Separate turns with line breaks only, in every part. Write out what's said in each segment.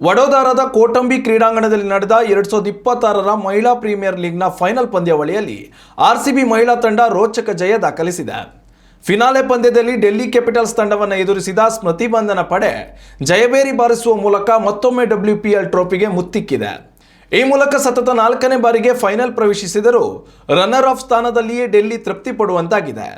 ವಡೋದರಾದ ಕೋಟಂಬಿ ಕ್ರೀಡಾಂಗಣದಲ್ಲಿ ನಡೆದ ಎರಡು ಸಾವಿರದ ಇಪ್ಪತ್ತಾರರ ಮಹಿಳಾ ಪ್ರೀಮಿಯರ್ ಲೀಗ್ನ ಫೈನಲ್ ಪಂದ್ಯಾವಳಿಯಲ್ಲಿ ಆರ್ಸಿಬಿ ಮಹಿಳಾ ತಂಡ ರೋಚಕ ಜಯ ದಾಖಲಿಸಿದೆ. ಫಿನಾಲೆ ಪಂದ್ಯದಲ್ಲಿ ಡೆಲ್ಲಿ ಕ್ಯಾಪಿಟಲ್ಸ್ ತಂಡವನ್ನು ಎದುರಿಸಿದ ಸ್ಮೃತಿ ಬಂಧನ ಪಡೆ ಜಯಬೇರಿ ಬಾರಿಸುವ ಮೂಲಕ ಮತ್ತೊಮ್ಮೆ ಡಬ್ಲ್ಯೂಪಿಎಲ್ ಟ್ರೋಫಿಗೆ ಮುತ್ತಿಕ್ಕಿದೆ. ಈ ಮೂಲಕ ಸತತ ನಾಲ್ಕನೇ ಬಾರಿಗೆ ಫೈನಲ್ ಪ್ರವೇಶಿಸಿದರೂ ರನ್ನರ್ ಆಫ್ ಸ್ಥಾನದಲ್ಲಿಯೇ ಡೆಲ್ಲಿ ತೃಪ್ತಿ ಪಡುವಂತಾಗಿದೆ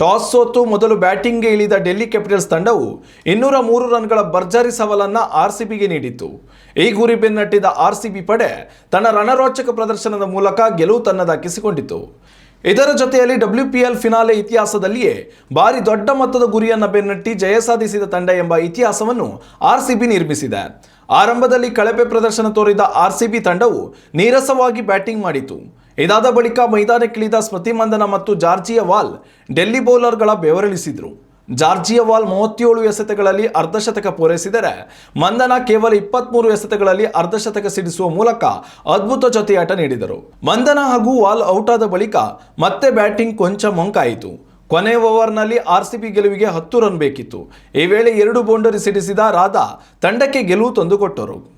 ಟಾಸ್ ಸೋತು ಮೊದಲು ಬ್ಯಾಟಿಂಗ್ಗೆ ಇಳಿದ ಡೆಲ್ಲಿ ಕ್ಯಾಪಿಟಲ್ಸ್ ತಂಡವು ಇನ್ನೂರ ಮೂರು ರನ್ಗಳ ಭರ್ಜರಿ ಸವಾಲನ್ನ ಆರ್ಸಿಬಿಗೆ ನೀಡಿತು ಈ ಗುರಿ ಬೆನ್ನಟ್ಟಿದ ಆರ್ಸಿಬಿ ಪಡೆ ತನ್ನ ರಣರೋಚಕ ಪ್ರದರ್ಶನದ ಮೂಲಕ ಗೆಲುವು ತನ್ನದಾಕಿಸಿಕೊಂಡಿತು ಇದರ ಜೊತೆಯಲ್ಲಿ ಡಬ್ಲ್ಯೂಪಿಎಲ್ ಫಿನಾಲೆ ಇತಿಹಾಸದಲ್ಲಿಯೇ ಭಾರಿ ದೊಡ್ಡ ಮೊತ್ತದ ಗುರಿಯನ್ನು ಬೆನ್ನಟ್ಟಿ ಜಯ ಸಾಧಿಸಿದ ತಂಡ ಎಂಬ ಇತಿಹಾಸವನ್ನು ಆರ್ಸಿಬಿ ನಿರ್ಮಿಸಿದೆ. ಆರಂಭದಲ್ಲಿ ಕಳಪೆ ಪ್ರದರ್ಶನ ತೋರಿದ ಆರ್ಸಿಬಿ ತಂಡವು ನೀರಸವಾಗಿ ಬ್ಯಾಟಿಂಗ್ ಮಾಡಿತು. ಇದಾದ ಬಳಿಕ ಮೈದಾನಕ್ಕಿಳಿದ ಸ್ಮೃತಿ ಮಂದನ ಮತ್ತು ಜಾರ್ಜಿಯ ವಾಲ್ ಡೆಲ್ಲಿ ಬೌಲರ್ಗಳ ಬೆವರಿಳಿಸಿದ್ರು. ಜಾರ್ಜಿಯ ವಾಲ್ ಮೂವತ್ತೇಳು ಎಸೆತಗಳಲ್ಲಿ ಅರ್ಧಶತಕ ಪೂರೈಸಿದರೆ ಮಂದನ ಕೇವಲ ಇಪ್ಪತ್ಮೂರು ಎಸೆತಗಳಲ್ಲಿ ಅರ್ಧಶತಕ ಸಿಡಿಸುವ ಮೂಲಕ ಅದ್ಭುತ ಜೊತೆಯಾಟ ನೀಡಿದರು. ಮಂದನ ಹಾಗೂ ವಾಲ್ ಔಟ್ ಆದ ಬಳಿಕ ಮತ್ತೆ ಬ್ಯಾಟಿಂಗ್ ಕೊಂಚ ಮೊಂಕಾಯಿತು. ಕೊನೆ ಓವರ್ನಲ್ಲಿ ಆರ್ಸಿಬಿ ಗೆಲುವಿಗೆ ಹತ್ತು ರನ್ ಬೇಕಿತ್ತು. ಈ ವೇಳೆ ಎರಡು ಬೌಂಡರಿ ಸಿಡಿಸಿದ ರಾಧಾ ತಂಡಕ್ಕೆ ಗೆಲುವು ತಂದುಕೊಟ್ಟರು.